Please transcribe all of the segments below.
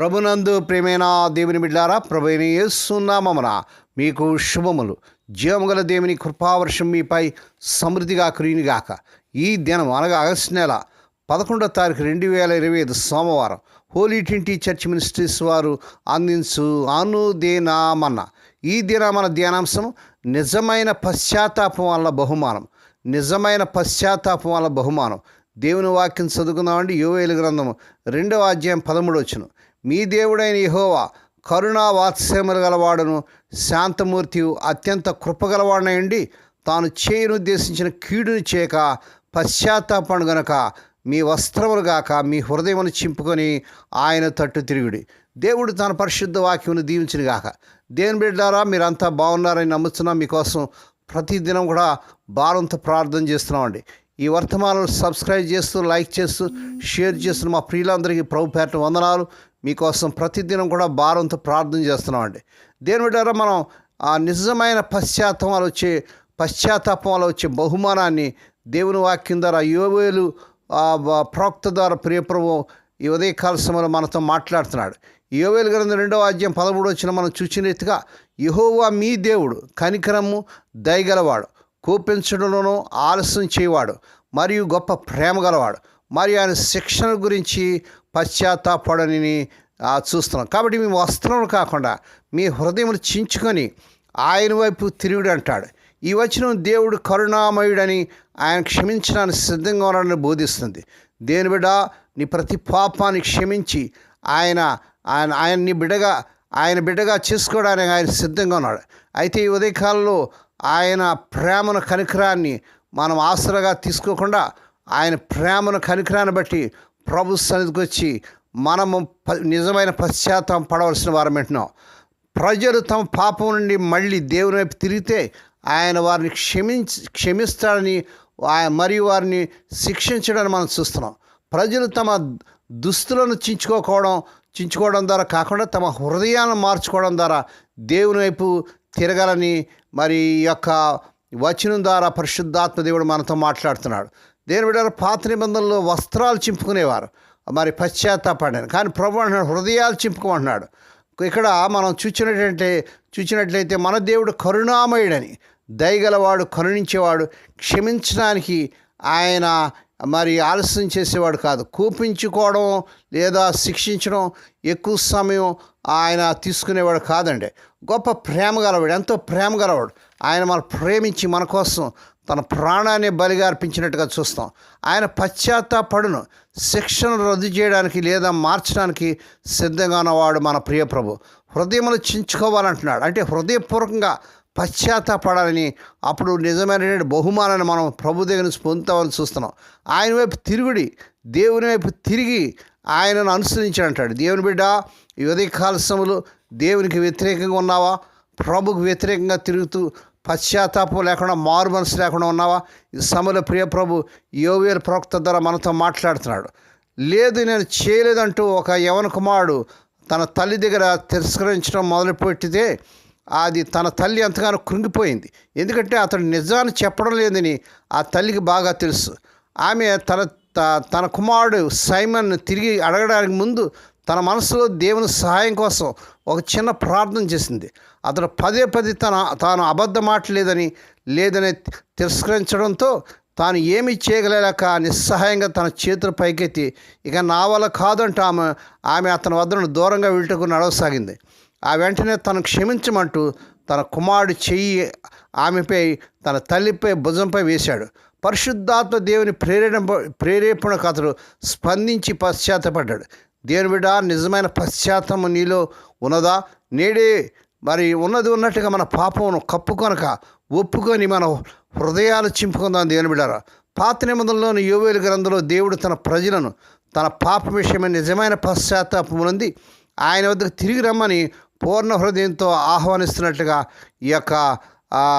ప్రభునందు ప్రేమైన దేవుని బిడ్డారా ప్రభుని యేసునామమున మీకు శుభములు. జీవముగల దేవుని కృపావర్షం మీపై సమృద్ధిగా కురినిగాక ఈ దినం అనగా ఆగస్టు నెల పదకొండో తారీఖు రెండు వేల ఇరవై ఐదు సోమవారం హోలీ ట్వంటీ చర్చ్ మినిస్ట్రీస్ వారు అందించు అనుదేనామన్న. ఈ దిన మన ధ్యానాంశం నిజమైన పశ్చాత్తాపం వల్ల బహుమానం. నిజమైన పశ్చాత్తాపం వల్ల బహుమానం. దేవుని వాక్యం చదువుకుందామండి. యోవేలు గ్రంథము రెండవ అధ్యాయం పదమూడు వచ్చును మీ దేవుడైన యహోవా కరుణా వాత్సల్యములు గలవాడును శాంతమూర్తి అత్యంత కృపగలవాడనండి తాను చేయనుద్దేశించిన కీడును కీడుని చేయక పశ్చాత్తాపడు గనక మీ వస్త్రములు గాక మీ హృదయమును చింపుకొని ఆయన తట్టు తిరుగుడి. దేవుడు తన పరిశుద్ధ వాక్యమును దీవించిన గాక. దేని బిడ్డారా మీరంతా బాగున్నారని నమ్ముతున్నాం మీకోసం ప్రతిదినం కూడా భారంతో ప్రార్థన చేస్తున్నామండి. ఈ వర్తమానం సబ్స్క్రైబ్ చేస్తూ లైక్ చేస్తూ షేర్ చేస్తున్న మా ప్రియులందరికీ ప్రభు పేరట వందనాలు. మీకోసం ప్రతిదినం కూడా భారంతో ప్రార్థన చేస్తున్నామండి. దేని బిడ్డారా మనం ఆ నిజమైన పశ్చాత్తాపం వల్ల వచ్చే పశ్చాత్తాపం వల్ల వచ్చే బహుమానాన్ని దేవుని వాక్యం ద్వారా యోవేలు ప్రవక్త ద్వారా ప్రియప్రభు ఈ ఉదయకాల సమయంలో మనతో మాట్లాడుతున్నాడు. యోవేలు గ్రంథం రెండవ అధ్యాయం పదమూడు వచ్చిన మనం చూసిన రీతిగా యహోవా మీ దేవుడు కనికరము దయగలవాడు కోపించడంలోనూ ఆలస్యం చేయవాడు మరియు గొప్ప ప్రేమ గలవాడు. మరి ఆయన శిక్షణ గురించి పశ్చాత్తాపడని చూస్తున్నాం. కాబట్టి మీ వస్త్రం కాకుండా మీ హృదయం చించుకొని ఆయన వైపు తిరుగుడు అంటాడు. ఈ వచనం దేవుడు కరుణామయుడని ఆయన క్షమించడానికి సిద్ధంగా ఉన్నాడని బోధిస్తుంది. దేని బిడ్డ నీ ప్రతి పాపాన్ని క్షమించి ఆయన ఆయన ఆయన్ని బిడ్డగా ఆయన బిడ్డగా చేసుకోవడానికి ఆయన సిద్ధంగా ఉన్నాడు. అయితే ఈ ఉదయకాలంలో ఆయన ప్రేమను కనికరాన్ని మనం ఆసరగా తీసుకోకుండా ఆయన ప్రేమను కనికరాన్ని బట్టి ప్రభు సన్నిధికి వచ్చి మనము ప- నిజమైన పశ్చాత్తాపం పడవలసిన వారం వింటున్నాం ప్రజలు తమ పాపం నుండి మళ్ళీ దేవుని వైపు తిరిగితే ఆయన వారిని క్షమించి క్షమిస్తాడని ఆయన మరియు వారిని శిక్షించడాన్ని మనం చూస్తున్నాం. ప్రజలు తమ దుస్తులను చించుకోకపోవడం చించుకోవడం ద్వారా కాకుండా తమ హృదయాలను మార్చుకోవడం ద్వారా దేవుని వైపు తిరగాలని మరి ఈ యొక్క వచనం ద్వారా పరిశుద్ధాత్మ దేవుడు మనతో మాట్లాడుతున్నాడు. దేని బిడ్డ పాత నిబంధనలో వస్త్రాలు చింపుకునేవారు. మరి పశ్చాత్తాపడాను కానీ ప్రభు అంటున్నాడు హృదయాలు చింపుకోమంటున్నాడు. ఇక్కడ మనం చూచినట్లయితే చూచినట్లయితే మన దేవుడు కరుణామయుడని దయగలవాడు కరుణించేవాడు క్షమించడానికి ఆయన మరి ఆలస్యం చేసేవాడు కాదు. కూపించుకోవడం లేదా శిక్షించడం ఎక్కువ సమయం ఆయన తీసుకునేవాడు కాదండి. గొప్ప ప్రేమ గలవాడు ఎంతో ప్రేమ గలవాడు ఆయన మన ప్రేమించి మన కోసం తన ప్రాణాన్ని బలిగా అర్పించినట్టుగా చూస్తాం. ఆయన పశ్చాత్తాపడును. శిక్షను రద్దు చేయడానికి లేదా మార్చడానికి సిద్ధంగా ఉన్నవాడు మన ప్రియ ప్రభు. హృదయములు చించుకోవాలంటున్నాడు. అంటే హృదయపూర్వకంగా పశ్చాత్తాపడాలని అప్పుడు నిజమైన బహుమానాన్ని మనం ప్రభు దగ్గర నుంచి పొందుతామని చూస్తున్నాం. ఆయన వైపు తిరుగుడి దేవుని వైపు తిరిగి ఆయనను అనుసరించాడంటాడు. దేవుని బిడ్డ ఈ ఉదయకాల సమయంలో దేవునికి వ్యతిరేకంగా ఉన్నావా? ప్రభుకు వ్యతిరేకంగా తిరుగుతూ పశ్చాత్తాపం లేకుండా మారు మనసు లేకుండా ఉన్నావా? ఈ సమయంలో ప్రియ ప్రవక్త ద్వారా మనతో మాట్లాడుతున్నాడు. లేదు నేను చేయలేదంటూ ఒక యవన కుమారుడు తన తల్లి దగ్గర తిరస్కరించడం మొదలుపెట్టితే అది తన తల్లి ఎంతగానో కృంగిపోయింది. ఎందుకంటే అతడు నిజాన్ని చెప్పడం లేదని ఆ తల్లికి బాగా తెలుసు. ఆమె తన త- తన కుమారుడు సైమన్ తిరిగి అడగడానికి ముందు తన మనసులో దేవుని సహాయం కోసం ఒక చిన్న ప్రార్థన చేసింది. అతను పదే పదే తన తాను అబద్ధం మాటలేదని లేదని తిరస్కరించడంతో తాను ఏమి చేయగలేక నిస్సహాయంగా తన చేతులు పైకెత్తి ఇక నా వల్ల కాదంటూ ఆమె ఆమె అతని వద్దను దూరంగా వెళ్ళటకు నడవసాగింది. ఆ వెంటనే తను క్షమించమంటూ తన కుమారుడు చెయ్యి ఆమెపై తన తల్లిపై భుజంపై వేశాడు. పరిశుద్ధాత్మ దేవుని ప్రేరేపణ ప్రేరేపణకు అతడు స్పందించి పశ్చాత్తపడ్డాడు. దేవుని బిడ్డ నిజమైన పశ్చాత్తము నీలో ఉన్నదా? నేడే మరి ఉన్నది ఉన్నట్టుగా మన పాపమును కప్పుకొనక ఒప్పుకొని మన హృదయాలు చింపుకుందాం దేవుని బిడ్డారా. పాత నిబంధనలోని యోవేలు గ్రంథంలో దేవుడు తన ప్రజలను తన పాప విషయమైన నిజమైన పశ్చాత్తాపం ఆయన వద్దకు తిరిగి రమ్మని పూర్ణ హృదయంతో ఆహ్వానిస్తున్నట్లుగా ఈ యొక్క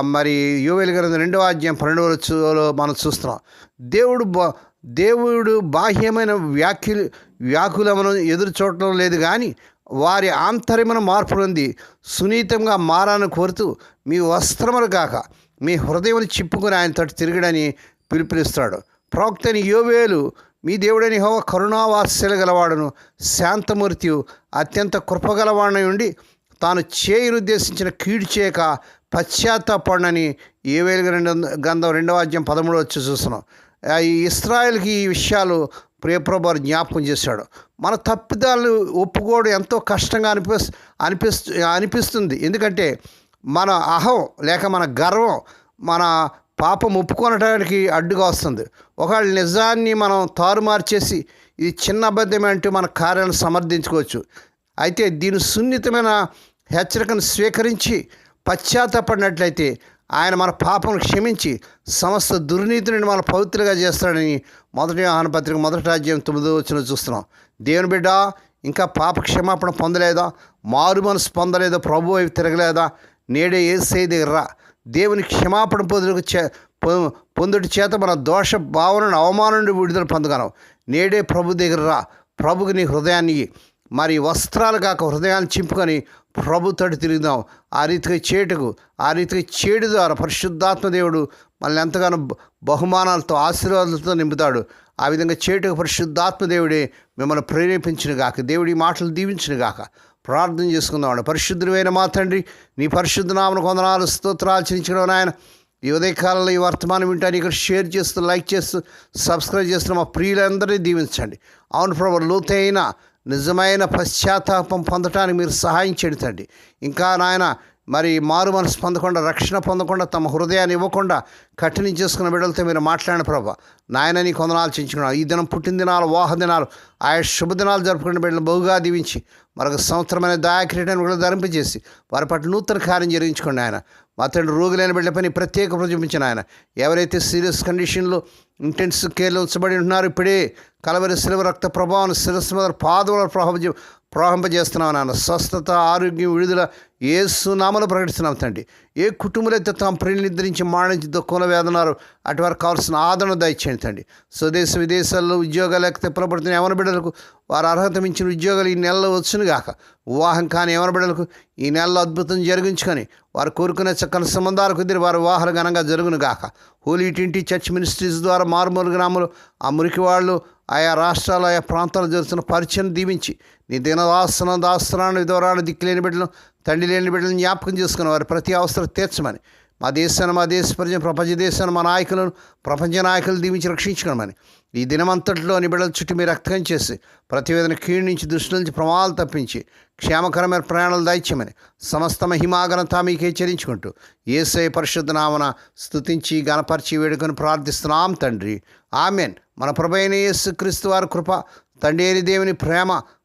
మరి యోవేలు గ్రంథం రెండవ అధ్యాయం పన్నెండవ వచ్చులో మనం చూస్తున్నాం. దేవుడు బా దేవుడు బాహ్యమైన వ్యాఖ్యలు వ్యాకులమును ఎదురు చూడటం లేదు కానీ వారి ఆంతర్యమున మార్పు పొంది సునీతంగా మారాలని కోరుతూ మీ వస్త్రములు కాక మీ హృదయం చిప్పుకుని ఆయన తోటి తిరగడని పిలుపునిస్తాడు. ప్రవక్తని యోవేలు మీ దేవుడని హోవ కరుణావాస్యలు గలవాడును శాంతమూర్తియు అత్యంత కృపగలవాడని ఉండి తాను చేయను ఉద్దేశించిన కీడు చేయక పశ్చాత్తాపడనని ఏ వేలుగా రెండు గంధం రెండవ అధ్యాయం పదమూడు వచ్చి చూస్తున్నాం. ఈ ఇస్రాయల్కి ఈ విషయాలు ప్రియప్రభారు జ్ఞాపకం చేశాడు. మన తప్పిదాలు ఒప్పుకోవడం ఎంతో కష్టంగా అనిపిస్ అనిపిస్తు అనిపిస్తుంది. ఎందుకంటే మన అహం లేక మన గర్వం మన పాపం ఒప్పుకొనడానికి అడ్డుగా వస్తుంది. ఒకవేళ నిజాన్ని మనం తారుమారు చేసి ఇది చిన్న అబద్ధమే అంటూ మన కార్యాలను సమర్థించుకోవచ్చు. అయితే దీని సున్నితమైన హెచ్చరికను స్వీకరించి పశ్చాత్తపడినట్లయితే ఆయన మన పాపను క్షమించి సమస్త దుర్నీతి నుండి మన పవిత్రగా చేస్తాడని మొదటి ఆహ్వాన పత్రిక మొదటి రాజ్యం తొమ్మిదో వచ్చిన చూస్తున్నాం. దేవుని బిడ్డ ఇంకా పాప క్షమాపణ పొందలేదా? మారు మనసు పొందలేదా? ప్రభు వైపు తిరగలేదా? నేడే ఏసై దగ్గర రా. దేవుని క్షమాపణ పొందుకు చే పొ- పొందుటి చేత మన దోష భావనను అవమానం నుండి విడుదల పొందగలం. నేడే ప్రభు దగ్గర రా. ప్రభుకి నీ హృదయాన్ని మరి వస్త్రాలు కాక హృదయాన్ని చింపుకొని ప్రభు తోటి తిరుగుదాం. ఆ రీతిగా చేటుకు ఆ రీతిగా చేడు ద్వారా పరిశుద్ధాత్మ దేవుడు మనల్ని ఎంతగానో బ- బహుమానాలతో ఆశీర్వాదాలతో నింపుతాడు. ఆ విధంగా చేటుకు పరిశుద్ధాత్మ దేవుడే మిమ్మల్ని ప్రేరేపించిన గాక దేవుడి మాటలు దీవించిన గాక ప్రార్థన చేసుకుందాం పరిశుద్ధమైన మా తండ్రి నీ పరిశుద్ధ నామను కొందనాలు స్తోత్రాలు చించడం నాయన. ఈ ఉదయకాలంలో ఈ వర్తమానం వింటాను ఇక్కడ షేర్ చేస్తూ లైక్ చేస్తూ సబ్స్క్రైబ్ చేస్తున్న మా ప్రియులందరినీ దీవించండి. అవును ప్రభు లోతైన నిజమైన పశ్చాత్తాపం పొందటానికి మీరు సహాయం చేయండి ఇంకా నాయన మరి మారు మనసు పొందకుండా రక్షణ పొందకుండా తమ హృదయాన్ని ఇవ్వకుండా కఠినం చేసుకున్న బిడ్డలతో మీరు మాట్లాడిన ప్రభా. నాయన నీ కొందనాలు చించుకున్నాను ఈ దినం పుట్టినదినాలు వాహ దినాలు ఆయా శుభదినాలు జరుపుకున్న బిడ్డలు బహుగా దీవించి మరొక సంవత్సరమైన దయాక్రీడను కూడా ధరింపజేసి వారి పట్ల నూతన కార్యం జరిగించుకోండి ఆయన మా తండ్రి రోగులైన బిడ్డ పని ప్రత్యేక ప్రజపించిన ఆయన ఎవరైతే సీరియస్ కండిషన్లో ఇంటెన్స్ కేర్లో ఉంచబడి ఉంటున్నారో ఇప్పుడే కలవరి శిలవ రక్త ప్రభావం శిరస్సు మీద పాదముల ప్రభావం ప్రవహింపజేస్తున్నాం నాన్న స్వస్థత ఆరోగ్యం విడుదల ఏ సునామలు ప్రకటిస్తున్నాం తండ్రి. ఏ కుటుంబాలైతే తాము ప్రియులు నిద్రించి మాణించి దుఃఖంలో వేదనారు. అటువారికి కావాల్సిన ఆదరణ దయచేయండి తండ్రి. స్వదేశ విదేశాల్లో ఉద్యోగాలు లేకపోతే తెప్పలపడుతున్న యవన బిడ్డలకు వారు అర్హత మించిన ఉద్యోగాలు ఈ నెలలో వచ్చును గాక. వివాహం కాని యవన బిడ్డలకు ఈ నెలలో అద్భుతం జరిగించుకొని వారు కోరుకునే చక్కని సంబంధాలు కుదిరి వారి వివాహాలు ఘనంగా జరుగును గాక. హోలీ టింటి చర్చ్ మినిస్ట్రీస్ ద్వారా మారుమూల గ్రామాలు ఆ మురికి వాళ్ళు ఆయా రాష్ట్రాలు ఆయా ప్రాంతాలు జరుగుతున్న పరిచయం దీవించి నీ దినదాసనం దాసనాన్ని విధవరాలు దిక్కులేని బిడ్డలను తండ్రి లేని బిడ్డలను జ్ఞాపకం చేసుకుని వారి ప్రతి అవసరం తీర్చమని మా దేశాన్ని మా దేశ ప్రజలు ప్రపంచ దేశాన్ని మా నాయకులను ప్రపంచ నాయకులు దీవించి రక్షించుకోమని ఈ దినమంతట్లో నీ బిడ్డల చుట్టూ మీరు రక్తం చేసి ప్రతివేదన కీడు నుంచి దృష్టి నుంచి ప్రమాదాలు తప్పించి క్షేమకరమైన ప్రయాణాలు దాయిచ్చమని సమస్త మహిమాగనత మీకే హెచ్చరించుకుంటూ ఏసై పరిశుద్ధ నామన స్థుతించి గణపరిచి వేడుకొని ప్రార్థిస్తున్నాం తండ్రి. ఆమెన్. మన ప్రభైన యేసు క్రీస్తు వారి కృప తండ్రి దేవుని ప్రేమ